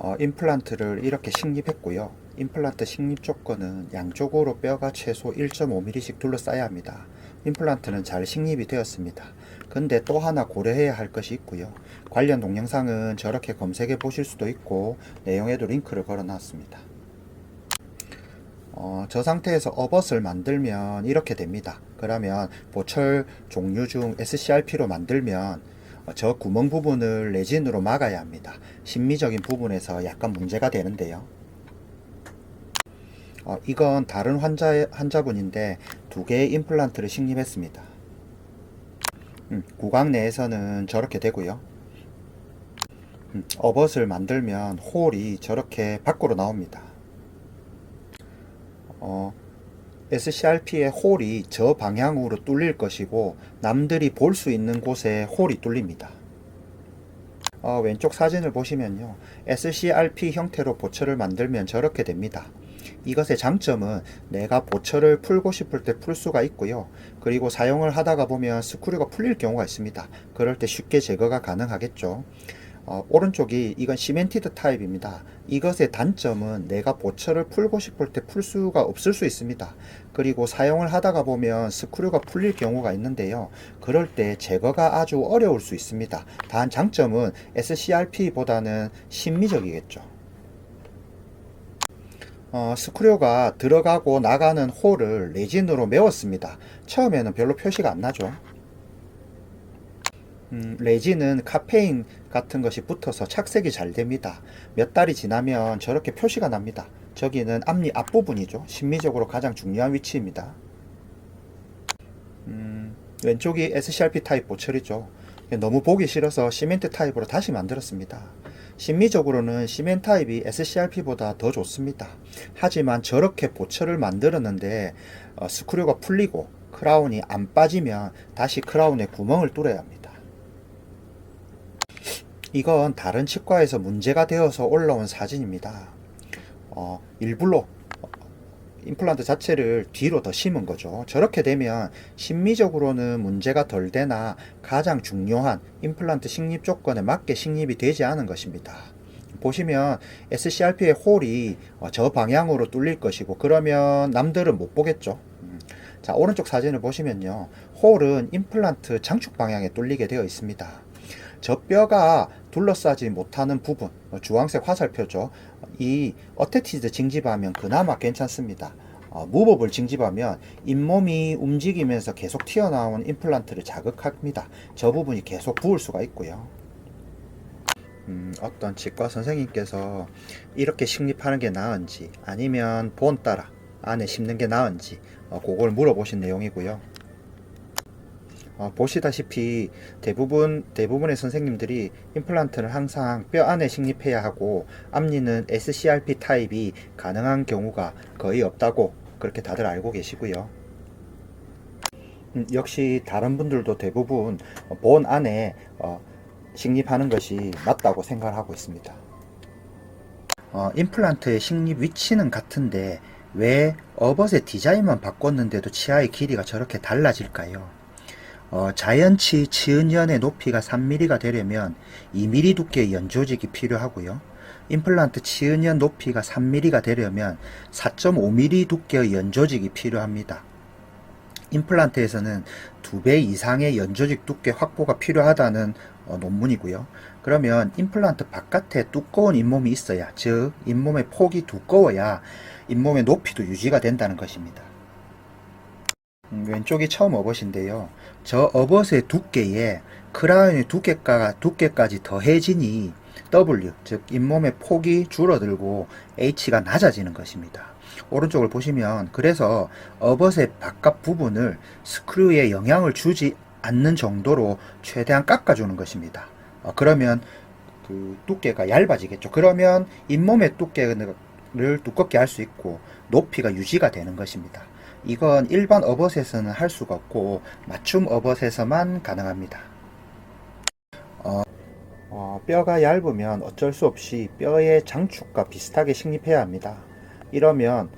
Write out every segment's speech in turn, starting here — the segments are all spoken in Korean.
어, 임플란트를 이렇게 식립했고요. 임플란트 식립 조건은 양쪽으로 뼈가 최소 1.5mm씩 둘러싸야 합니다. 임플란트는 잘 식립이 되었습니다. 근데 또 하나 고려해야 할 것이 있고요. 관련 동영상은 저렇게 검색해 보실 수도 있고 내용에도 링크를 걸어 놨습니다. 어, 저 상태에서 어벗을 만들면 이렇게 됩니다. 그러면 보철 종류 중 SCRP로 만들면 어, 저 구멍 부분을 레진으로 막아야 합니다. 심미적인 부분에서 약간 문제가 되는데요. 어, 이건 다른 환자, 환자분인데 두 개의 임플란트를 식립했습니다. 음, 구강 내에서는 저렇게 되고요. 음, 어벗을 만들면 홀이 저렇게 밖으로 나옵니다. 어, SCRP의 홀이 저 방향으로 뚫릴 것이고 남들이 볼 수 있는 곳에 홀이 뚫립니다. 어, 왼쪽 사진을 보시면요. SCRP 형태로 보철을 만들면 저렇게 됩니다. 이것의 장점은 내가 보철을 풀고 싶을 때 풀 수가 있고요. 그리고 사용을 하다가 보면 스크류가 풀릴 경우가 있습니다. 그럴 때 쉽게 제거가 가능하겠죠. 어, 오른쪽이 이건 시멘티드 타입입니다. 이것의 단점은 내가 보철을 풀고 싶을 때 풀 수가 없을 수 있습니다. 그리고 사용을 하다가 보면 스크류가 풀릴 경우가 있는데요. 그럴 때 제거가 아주 어려울 수 있습니다. 단 장점은 SCRP보다는 심미적이겠죠. 어, 스크류가 들어가고 나가는 홀을 레진으로 메웠습니다. 처음에는 별로 표시가 안 나죠. 음, 레진은 카페인 같은 것이 붙어서 착색이 잘 됩니다. 몇 달이 지나면 저렇게 표시가 납니다. 저기는 앞니 앞부분이죠. 심미적으로 가장 중요한 위치입니다. 음, 왼쪽이 SCRP 타입 보철이죠. 너무 보기 싫어서 시멘트 타입으로 다시 만들었습니다. 심미적으로는 시멘 타입이 SCRP보다 더 좋습니다. 하지만 저렇게 보철을 만들었는데 어, 스크류가 풀리고 크라운이 안 빠지면 다시 크라운에 구멍을 뚫어야 합니다. 이건 다른 치과에서 문제가 되어서 올라온 사진입니다. 어, 일부러 임플란트 자체를 뒤로 더 심은 거죠. 저렇게 되면 심미적으로는 문제가 덜 되나 가장 중요한 임플란트 식립 조건에 맞게 식립이 되지 않은 것입니다. 보시면 SCRP의 홀이 어, 저 방향으로 뚫릴 것이고 그러면 남들은 못 보겠죠. 음. 자 오른쪽 사진을 보시면요. 홀은 임플란트 장축 방향에 뚫리게 되어 있습니다. 저 뼈가 둘러싸지 못하는 부분 어, 주황색 화살표죠. 이 어테티드 징집하면 그나마 괜찮습니다. 어, 무법을 징집하면 잇몸이 움직이면서 계속 튀어나온 임플란트를 자극합니다. 저 부분이 계속 부을 수가 있고요. 음, 어떤 치과 선생님께서 이렇게 식립하는 게 나은지 아니면 본 따라 안에 심는 게 나은지 어, 그걸 물어보신 내용이고요 어, 보시다시피 대부분 대부분의 선생님들이 임플란트를 항상 뼈 안에 식립해야 하고 앞니는 SCRP 타입이 가능한 경우가 거의 없다고 그렇게 다들 알고 계시고요. 음, 역시 다른 분들도 대부분 본 안에 어, 식립하는 것이 맞다고 생각을 하고 있습니다. 어, 임플란트의 식립 위치는 같은데 왜 어벗의 디자인만 바꿨는데도 치아의 길이가 저렇게 달라질까요? 어, 자연치 치은연의 높이가 3mm가 되려면 2mm 두께의 연조직이 필요하고요. 임플란트 치은연 높이가 3mm가 되려면 4.5mm 두께의 연조직이 필요합니다. 임플란트에서는 2배 이상의 연조직 두께 확보가 필요하다는 어, 논문이고요. 그러면 임플란트 바깥에 두꺼운 잇몸이 있어야, 즉 잇몸의 폭이 두꺼워야 잇몸의 높이도 유지가 된다는 것입니다. 음, 왼쪽이 처음 어벗인데요. 저 어벗의 두께에 크라운의 두께가, 두께까지 더해지니 W, 즉 잇몸의 폭이 줄어들고 H가 낮아지는 것입니다. 오른쪽을 보시면 그래서 어벗의 바깥 부분을 스크류에 영향을 주지 않는 정도로 최대한 깎아주는 것입니다. 어, 그러면 그 두께가 얇아지겠죠. 그러면 잇몸의 두께를 두껍게 할 수 있고 높이가 유지가 되는 것입니다. 이건 일반 어벗에서는 할 수가 없고 맞춤 어벗에서만 가능합니다. 어, 어, 뼈가 얇으면 어쩔 수 없이 뼈의 장축과 비슷하게 식립해야 합니다. 이러면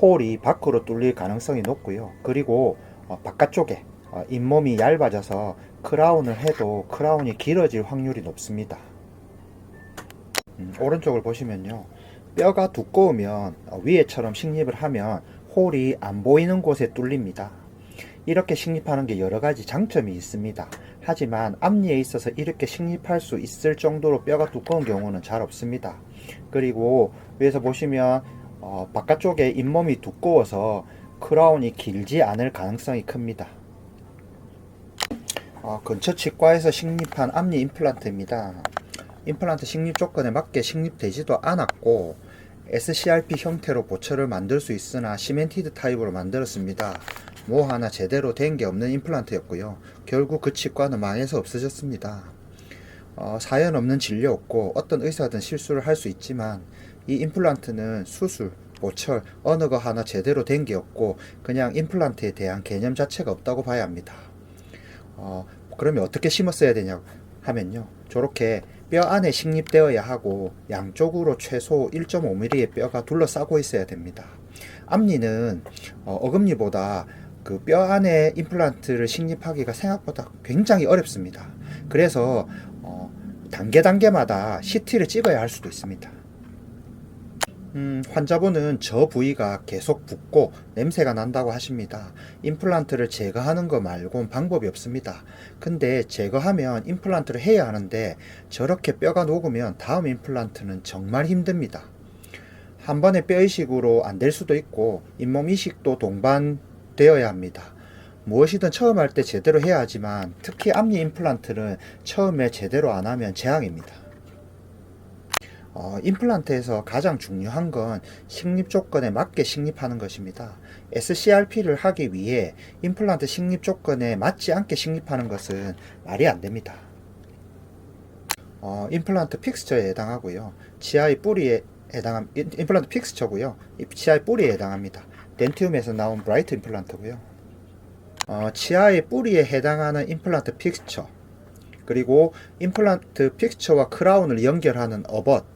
홀이 밖으로 뚫릴 가능성이 높고요. 그리고 어, 바깥쪽에 어, 잇몸이 얇아져서 크라운을 해도 크라운이 길어질 확률이 높습니다. 음, 오른쪽을 보시면요. 뼈가 두꺼우면 어, 위에처럼 식립을 하면 홀이 안 보이는 곳에 뚫립니다. 이렇게 식립하는 게 여러 가지 장점이 있습니다. 하지만 앞니에 있어서 이렇게 식립할 수 있을 정도로 뼈가 두꺼운 경우는 잘 없습니다. 그리고 위에서 보시면 어, 바깥쪽에 잇몸이 두꺼워서 크라운이 길지 않을 가능성이 큽니다. 어, 근처 치과에서 식립한 앞니 임플란트입니다. 임플란트 식립 조건에 맞게 식립되지도 않았고 SCRP 형태로 보철을 만들 수 있으나 시멘티드 타입으로 만들었습니다. 뭐 하나 제대로 된 게 없는 임플란트였고요. 결국 그 치과는 망해서 없어졌습니다. 어, 사연 없는 진료 없고 어떤 의사든 실수를 할 수 있지만 이 임플란트는 수술, 보철 어느 거 하나 제대로 된 게 없고 그냥 임플란트에 대한 개념 자체가 없다고 봐야 합니다. 어, 그러면 어떻게 심었어야 되냐 하면요. 저렇게 뼈 안에 식립되어야 하고 양쪽으로 최소 1.5mm의 뼈가 둘러싸고 있어야 됩니다. 앞니는 어, 어금니보다 그 뼈 안에 임플란트를 식립하기가 생각보다 굉장히 어렵습니다. 그래서 어, 단계 단계마다 CT를 찍어야 할 수도 있습니다. 음, 환자분은 저 부위가 계속 붓고 냄새가 난다고 하십니다. 임플란트를 제거하는 거 말고는 방법이 없습니다. 근데 제거하면 임플란트를 해야 하는데 저렇게 뼈가 녹으면 다음 임플란트는 정말 힘듭니다. 한 번에 뼈 이식으로 안 될 수도 있고 잇몸 이식도 동반되어야 합니다. 무엇이든 처음 할 때 제대로 해야 하지만 특히 앞니 임플란트는 처음에 제대로 안 하면 재앙입니다. 어, 임플란트에서 가장 중요한 건 식립 조건에 맞게 식립하는 것입니다. SCRP를 하기 위해 임플란트 식립 조건에 맞지 않게 식립하는 것은 말이 안 됩니다. 어, 임플란트 픽스처에 해당하고요. 치아의 뿌리에 해당함, 임- 임플란트 픽스처고요. 이 치아의 뿌리에 해당합니다. 덴티움에서 나온 브라이트 임플란트고요. 어, 치아의 뿌리에 해당하는 임플란트 픽스처 그리고 임플란트 픽스처와 크라운을 연결하는 어벗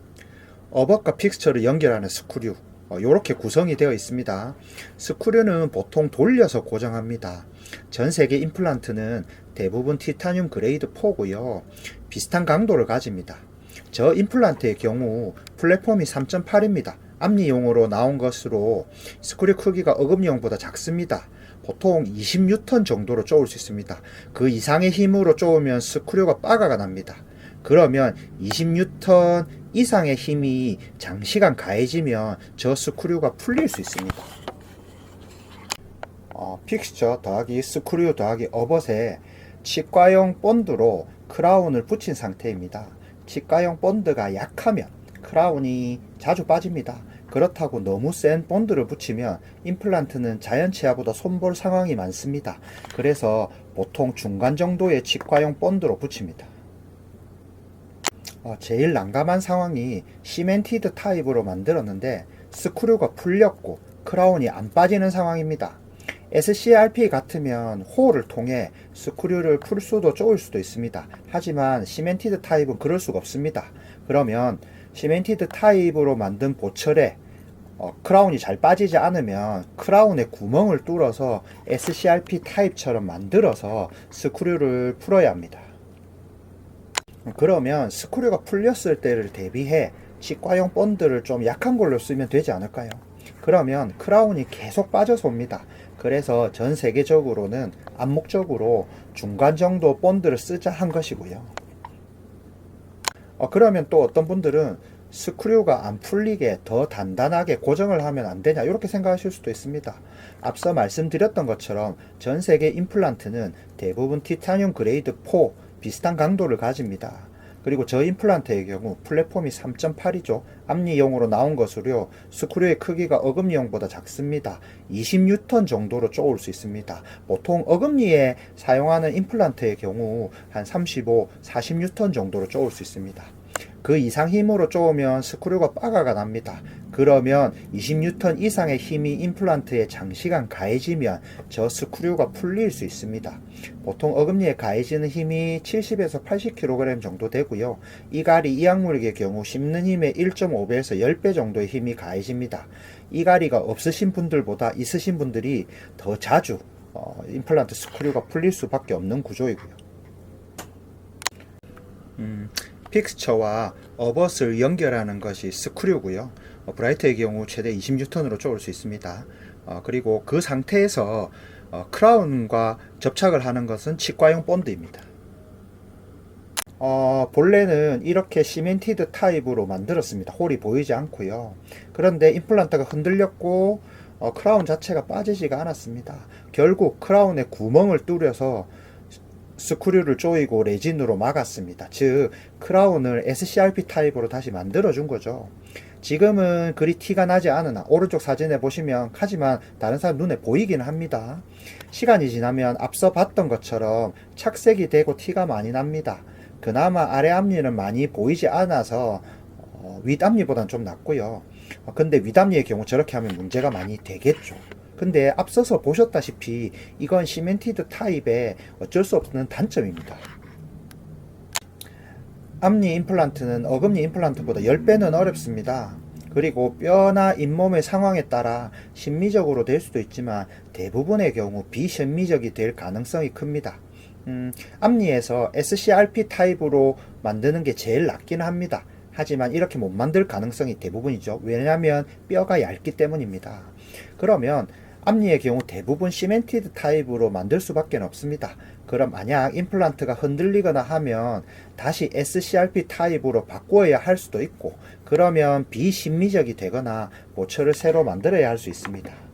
어벗과 픽스처를 연결하는 스크류 이렇게 구성이 되어 있습니다. 스크류는 보통 돌려서 고정합니다. 전 세계 임플란트는 대부분 티타늄 그레이드 4고요. 비슷한 강도를 가집니다. 저 임플란트의 경우 플랫폼이 3.8입니다. 앞니용으로 나온 것으로 스크류 크기가 어금니용보다 작습니다. 보통 20뉴턴 정도로 쪼을 수 있습니다. 그 이상의 힘으로 쪼으면 스크류가 빠가가 납니다. 그러면 20뉴턴 이상의 힘이 장시간 가해지면 저 스크류가 풀릴 수 있습니다. 어, 픽스처 더하기 스크류 더하기 어벗에 치과용 본드로 크라운을 붙인 상태입니다. 치과용 본드가 약하면 크라운이 자주 빠집니다. 그렇다고 너무 센 본드를 붙이면 임플란트는 자연 치아보다 손볼 상황이 많습니다. 그래서 보통 중간 정도의 치과용 본드로 붙입니다. 어, 제일 난감한 상황이 시멘티드 타입으로 만들었는데 스크류가 풀렸고 크라운이 안 빠지는 상황입니다. SCRP 같으면 호를 통해 스크류를 풀 수도 쪼을 수도 있습니다. 하지만 시멘티드 타입은 그럴 수가 없습니다. 그러면 시멘티드 타입으로 만든 보철에 어, 크라운이 잘 빠지지 않으면 크라운에 구멍을 뚫어서 SCRP 타입처럼 만들어서 스크류를 풀어야 합니다. 그러면 스크류가 풀렸을 때를 대비해 치과용 본드를 좀 약한 걸로 쓰면 되지 않을까요? 그러면 크라운이 계속 빠져서 옵니다. 그래서 전 세계적으로는 암묵적으로 중간 정도 본드를 쓰자 한 것이고요. 어, 그러면 또 어떤 분들은 스크류가 안 풀리게 더 단단하게 고정을 하면 안 되냐 이렇게 생각하실 수도 있습니다. 앞서 말씀드렸던 것처럼 전 세계 임플란트는 대부분 티타늄 그레이드 4 비슷한 강도를 가집니다. 그리고 저 임플란트의 경우 플랫폼이 3.8이죠. 앞니용으로 나온 것으로 스크류의 크기가 어금니용보다 작습니다. 20뉴턴 정도로 쪼을 수 있습니다. 보통 어금니에 사용하는 임플란트의 경우 한 35, 40뉴턴 정도로 쪼을 수 있습니다. 그 이상 힘으로 쪼으면 스크류가 빠가가 납니다. 그러면 20뉴턴 이상의 힘이 임플란트에 장시간 가해지면 저 스크류가 풀릴 수 있습니다. 보통 어금니에 가해지는 힘이 70에서 80kg 정도 되고요. 이갈이 이약물의 경우 씹는 힘의 1.5배에서 10배 정도의 힘이 가해집니다. 이갈이가 없으신 분들보다 있으신 분들이 더 자주 어, 임플란트 스크류가 풀릴 수밖에 없는 구조이고요. 음, 픽스처와 어벗을 연결하는 것이 스크류고요. 어, 브라이트의 경우 최대 20N으로 쪼을 수 있습니다. 어, 그리고 그 상태에서 어, 크라운과 접착을 하는 것은 치과용 본드입니다. 어, 본래는 이렇게 시멘티드 타입으로 만들었습니다. 홀이 보이지 않고요. 그런데 임플란트가 흔들렸고 어, 크라운 자체가 빠지지가 않았습니다. 결국 크라운에 구멍을 뚫려서 스크류를 조이고 레진으로 막았습니다. 즉 크라운을 SCRP 타입으로 다시 만들어 준 거죠. 지금은 그리 티가 나지 않으나 오른쪽 사진에 보시면 하지만 다른 사람 눈에 보이기는 합니다. 시간이 지나면 앞서 봤던 것처럼 착색이 되고 티가 많이 납니다. 그나마 아래 앞니는 많이 보이지 않아서 어, 윗앞니보다는 좀 낫고요. 어, 근데 윗앞니의 경우 저렇게 하면 문제가 많이 되겠죠. 근데 앞서서 보셨다시피 이건 시멘티드 타입의 어쩔 수 없는 단점입니다. 앞니 임플란트는 어금니 임플란트보다 10배는 어렵습니다. 그리고 뼈나 잇몸의 상황에 따라 심미적으로 될 수도 있지만 대부분의 경우 비심미적이 될 가능성이 큽니다. 음, 앞니에서 SCRP 타입으로 만드는 게 제일 낫긴 합니다. 하지만 이렇게 못 만들 가능성이 대부분이죠. 왜냐하면 뼈가 얇기 때문입니다. 그러면 앞니의 경우 대부분 시멘티드 타입으로 만들 수밖에 없습니다. 그럼 만약 임플란트가 흔들리거나 하면 다시 SCRP 타입으로 바꾸어야 할 수도 있고 그러면 비심미적이 되거나 모처를 새로 만들어야 할 수 있습니다.